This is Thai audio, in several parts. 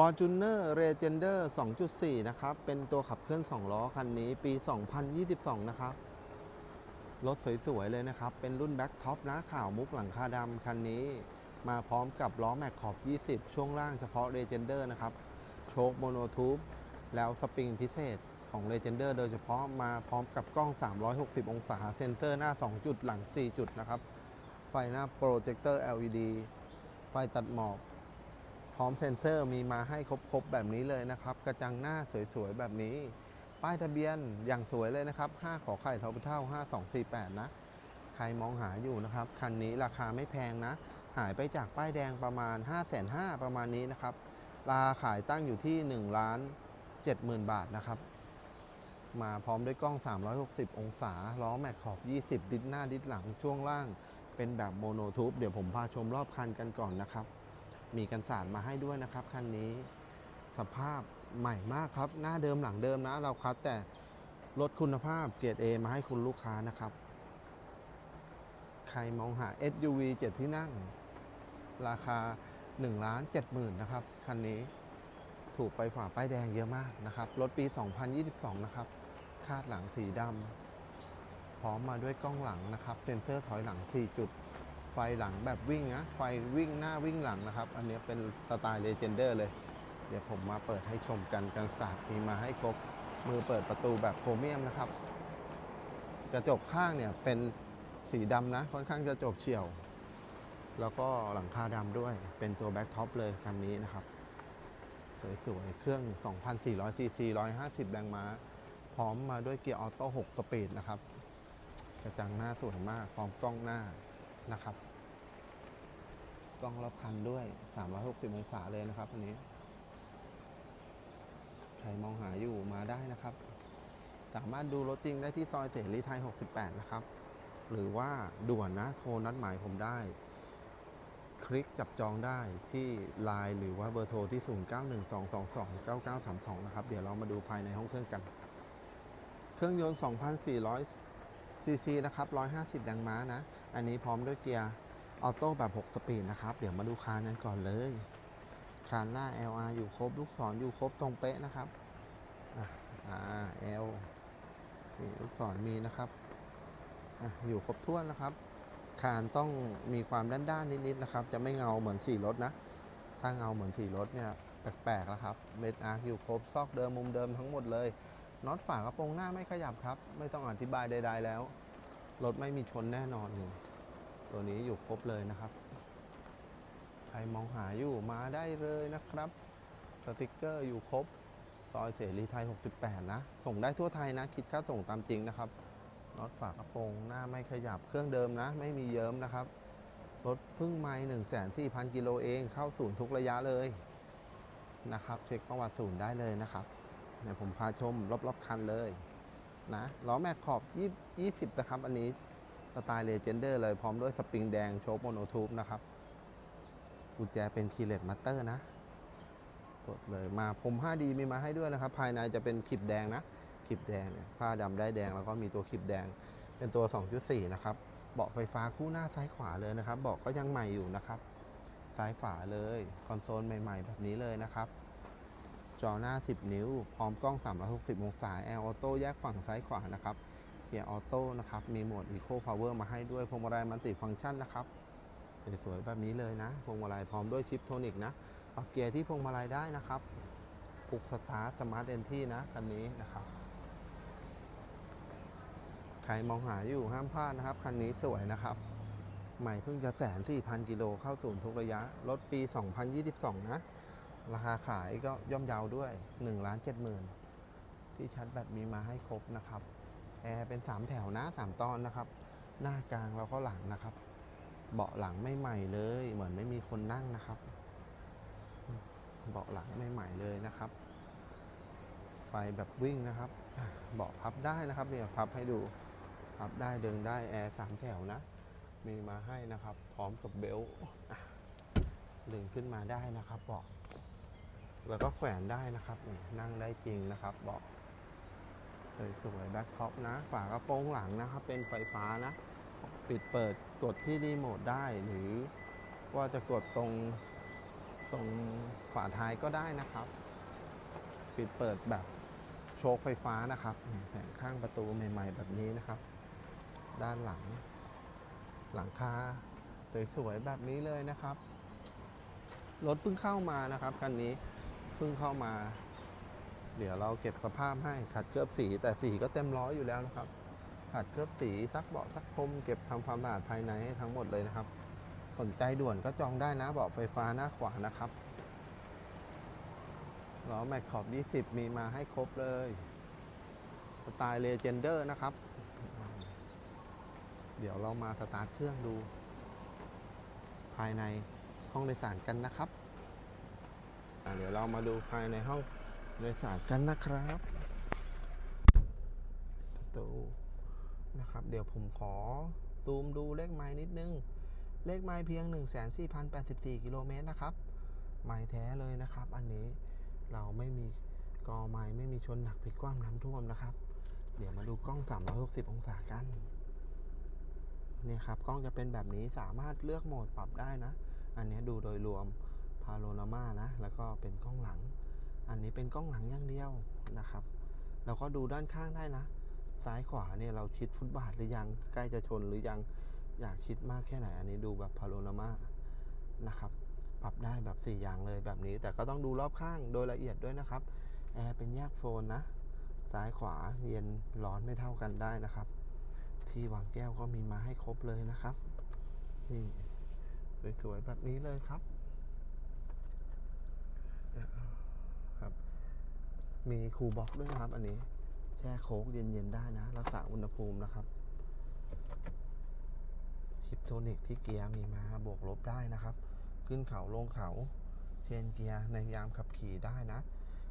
Fortuner Legender 2.4 นะครับ เป็นตัวขับเคลื่อน 2 ล้อคันนี้ปี 2022 นะครับ รถสวย ๆ เลยนะครับ เป็นรุ่นแบ็ k ท็อปนะข่าวมุกหลังคาดำคันนี้ มาพร้อมกับล้อแม็กขอบ 20 ช่วงล่างเฉพาะ Legender นะครับ โชคโมโนทูบแล้วสปริงพิเศษของ Legender โดยเฉพาะมาพร้อมกับกล้อง 360 องศา เซ็นเซอร์หน้า 2 จุดหลัง 4 จุดนะครับ ไฟหน้าโปรเจคเตอร์ LED ไฟตัดหมอก พร้อมเซ็นเซอร์มีมาให้ครบๆแบบนี้เลยนะครับ กระจังหน้าสวยๆแบบนี้ ป้ายทะเบียนอย่างสวยเลยนะครับ 5 ขอไข่ทอปเท่า 5248 นะ ใครมองหาอยู่นะครับ คันนี้ราคาไม่แพงนะ หายไปจากป้ายแดงประมาณ 5 5 0 0 0ประมาณนี้นะครับ ราคาขายตั้งอยู่ที่ 1 ล้าน70,000 บาทนะครับ มาพร้อมด้วยกล้อง 360 องศา ล้อแม็กขอบ 20 ดิสหน้าดิสหลังช่วงล่าง เป็นแบบโมโนทูบเดี๋ยวผมพาชมรอบคันกันก่อนนะครับ มีกันสารมาให้ด้วยนะครับคันนี้สภาพใหม่มากครับ หน้าเดิมหลังเดิมนะ เราคัดแต่ลดคุณภาพเกรด A มาให้คุณลูกค้านะครับ ใครมองหา SUV 7 ที่นั่ง ราคา1ล้าน70,000นะครับ คันนี้ถูกไปฝ่าป้ายแดงเยอะมากนะครับ รถปี 2022 นะครับ คาดหลังสีดำพร้อมมาด้วยกล้องหลังนะครับ เซ็นเซอร์ถอยหลัง 4 จุด ไฟหลังแบบวิ่งนะ ไฟวิ่งหน้าวิ่งหลังนะครับ อันนี้เป็นสไตล์เลเจนเดอร์เลย เดี๋ยวผมมาเปิดให้ชมกันกันศาสตร์มีมาให้ครบ มือเปิดประตูแบบโครเมียมนะครับ กระจกข้างเนี่ยเป็นสีดำนะ ค่อนข้างจะจบเฉียว แล้วก็หลังคาดำด้วย เป็นตัวแบ็คท็อปเลยคันนี้นะครับ สวยๆ เครื่อง 2,400 ซีซี 150 แรงม้า พร้อมมาด้วยเกียร์ออโต้ 6 สปีดนะครับ กระจังหน้าสวยมาก พร้อมกล้องหน้านะครับ กล้องรอบคันด้วย 360 องศาเลยนะครับอันนี้ ใครมองหาอยู่มาได้นะครับ สามารถดูรถจริงได้ที่ซอยเสรีไทย 68 นะครับ หรือว่าด่วนนะโทรนัดหมายผมได้ คลิกจับจองได้ที่ Line หรือว่าเบอร์โทรที่ 0912229932 นะครับ เดี๋ยวเรามาดูภายในห้องเครื่องกัน เครื่องยนต์ 2,400ซีซีนะครับ 150 แรงม้านะ อันนี้พร้อมด้วยเกียร์ ออโต้แบบ 6 สปีดนะครับ เดี๋ยวมาดูคานกันก่อนเลยคานหน้า LR อยู่ครบ ลูกศรอยู่ครบตรงเป๊ะนะครับอะ R L นี่ลูกศรมีนะครับออยู่ครบถ้วนนะครับ คานต้องมีความด้านๆนิดๆนะครับ จะไม่เงาเหมือนสีรถนะ ถ้าเงาเหมือนสีรถเนี่ยแปลกๆแล้วครับเมดอาร์อยู่ครบซอกเดิมมุมเดิมทั้งหมดเลยน็อตฝากระโปรงหน้าไม่ขยับครับ ไม่ต้องอธิบายใด ๆ แล้ว รถไม่มีชนแน่นอนอยู่ ตัวนี้อยู่ครบเลยนะครับ ใครมองหาอยู่มาได้เลยนะครับ สติกเกอร์อยู่ครบ ซอยเสรีไทย 68 นะ ส่งได้ทั่วไทยนะ คิดค่าส่งตามจริงนะครับน็อตฝากระโปรงหน้าไม่ขยับเครื่องเดิมนะ ไม่มีเยิ้มนะครับรถพึ่งไม่1 4 0 0 0กิโลเองเข้าศูนย์ทุกระยะเลยนะครับ เช็คประวัติศูนย์ได้เลยนะครับเดี๋ยวผมพาชมรอบๆคันเลยนะล้อแม็กขอบ 20 นะครับ อันนี้ สไตล์เลเจนเดอร์เลยพร้อมด้วยสปริงแดงโชว์โมโนทูบนะครับ กุญแจเป็นคีเลสมัตเตอร์นะกดเลยมาผม 5D มีมาให้ด้วยนะครับ ภายในจะเป็นขีบแดงนะขีบแดงเนี่ยผ้าดำได้แดงแล้วก็มีตัวขีบแดงเป็นตัว 2.4 นะครับ เบาะไฟฟ้าคู่หน้าซ้ายขวาเลยนะครับเบาะก็ยังใหม่อยู่นะครับ ซ้ายฝาเลย คอนโซลใหม่ ๆ แบบนี้เลยนะครับ จอหน้า 10 นิ้ว พร้อมกล้อง 360 องศาแอร์ออโต้แยกฝั่งซ้ายขวานะครับ เกียร์ออโต้นะครับ มีโหมด Eco Power มาให้ด้วยพวงมาลัยมัลติฟังก์ชันนะครับสวยๆแบบนี้เลยนะพวงมาลัยพร้อมด้วยชิปโทนิกนะปรับเกียร์ที่พวงมาลัยได้นะครับปลุกสตาร์ทสมาร์ทเอนที่นะคันนี้นะครับ ใครมองหาอยู่ห้ามพลาดนะครับ คันนี้สวยนะครับ ใหม่เพิ่งจะแสนสี่พันกิโลเข้าศูนย์ทุกระยะ รถปี 2022 นะ ราคาขายก็ย่อมเยาวด้วย1ล้าน7หมื่นที่ชัดแบตมีมาให้ครบนะครับ แอร์เป็น 3 แถวนะ 3 ตอนนะครับ หน้ากลางแล้วก็หลังนะครับ เบาะหลังไม่ใหม่เลย เหมือนไม่มีคนนั่งนะครับ เบาะหลังไม่ใหม่เลยนะครับ ไฟแบบวิ่งนะครับ เบาะพับได้นะครับเนี่ยพับให้ดูพับได้เดินได้แอร์สามแถวนะ มีมาให้นะครับ พร้อมกับเบลต์อะดึงขึ้นมาได้นะครับเบาะแล้วก็แขวนได้นะครับนั่งได้จริงนะครับเบาะ สวยๆแบ็คท็อปนะ ฝากระโปรงหลังนะครับ เป็นไฟฟ้านะ ปิดเปิดกดที่รีโมทได้ หรือว่าจะกดตรงตรงฝาท้ายก็ได้นะครับ ปิดเปิดแบบโชคไฟฟ้านะครับแผงข้างประตูใหม่ ๆ แบบนี้นะครับ ด้านหลัง หลังคาสวยๆแบบนี้เลยนะครับรถเพิ่งเข้ามานะครับคันนี้เพิ่งเข้ามา เดี๋ยวเราเก็บสภาพให้ขัดเคลือบสีแต่สีก็เต็มร้อยอยู่แล้วนะครับ ขัดเคลือบสีซักเบาะซักพรมเก็บทำความสะอาดภายในให้ทั้งหมดเลยนะครับ สนใจด่วนก็จองได้นะเบาะไฟฟ้าหน้าขวานะครับล้อแม็กขอบ 20 มีมาให้ครบเลยสไตล์เลเจนเดอร์นะครับ เดี๋ยวเรามาสตาร์ทเครื่องดู ภายในห้องโดยสารกันนะครับ เดี๋ยวเรามาดูภายในห้อง โดยสารกันนะครับประตูนะครับ เดี๋ยวผมขอซูมดูเลขไม้นิดนึง เลขไม้เพียง 1,4,084 กิโลเมตรนะครับ ไม้แท้เลยนะครับ อันนี้เราไม่มีกอไม้ไม่มีชนหนักพลิกคว่ำน้ำท่วมนะครับ เดี๋ยวมาดูกล้อง 360 องศากันเนี่ยครับกล้องจะเป็นแบบนี้สามารถเลือกโหมดปรับได้นะ อันนี้ดูโดยรวมพาโ o นามานะ แล้วก็เป็นกล้องหลัง อันนี้เป็นกล้องหลังอย่างเดียวนะครับ เราก็ดูด้านข้างได้นะ ซ้ายขวาเนี่ยเราชิดฟุตบาทหรือยัง ใกล้จะชนหรือยังอยากชิดมากแค่ไหน อันนี้ดูแบบพาโ o นามานะครับ ปรับได้แบบ 4 อย่างเลยแบบนี้ แต่ก็ต้องดูรอบข้างโดยละเอียดด้วยนะครับ แอร์เป็นแยกโฟนนะ ซ้ายขวาเย็นร้อนไม่เท่ากันได้นะครับ ที่วางแก้วก็มีมาให้ครบเลยนะครับ นี่สวยๆแบบนี้เลยครับ มีคูลบ็อกด้วยนะครับ อันนี้ แช่โค้กเย็นๆได้นะ รักษาอุณหภูมินะครับชิปโทนิกที่เกียร์มีมาบวกลบได้นะครับ ขึ้นเขาลงเขาเชนเกียร์ในยามขับขี่ได้นะ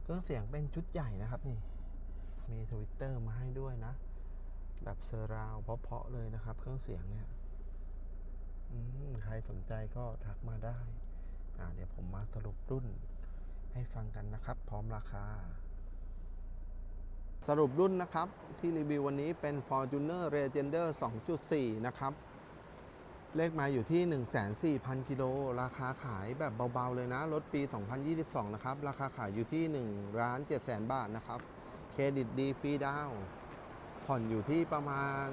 เครื่องเสียงเป็นชุดใหญ่นะครับนี่ มีทวิตเตอร์มาให้ด้วยนะ แบบเซอร์ราวเพาะๆเลยนะครับ เครื่องเสียงเนี่ยใครสนใจก็ทักมาได้ เดี๋ยวผมมาสรุปรุ่นให้ฟังกันนะครับ พร้อมราคา สรุปรุ่นนะครับที่รีวิววันนี้เป็น Fortuner Legender 2.4 นะครับ เลขมาอยู่ที่1,400,000 กิโล ราคาขายแบบเบาๆเลยนะ รถปี 2022 นะครับ ราคาขายอยู่ที่1ล้าน7แสนบาทนะครับ เครดิตดีฟรีดาวผ่อนอยู่ที่ประมาณ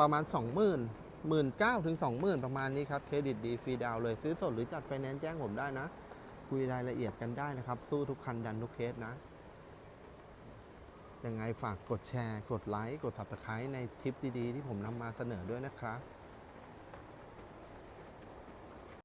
ประมาณ 20,000 19,000ถึง20,000 ประมาณนี้ครับ เครดิตดีฟรีดาวเลยซื้อสดหรือจัดไฟแนนซ์แจ้งผมได้นะ คุยรายละเอียดกันได้นะครับ สู้ทุกคันดันทุกเคสนะ ยังไงฝากกดแชร์ กดไลค์ กด subscribe ในคลิปดีๆ ที่ผมนำมาเสนอด้วยนะครับ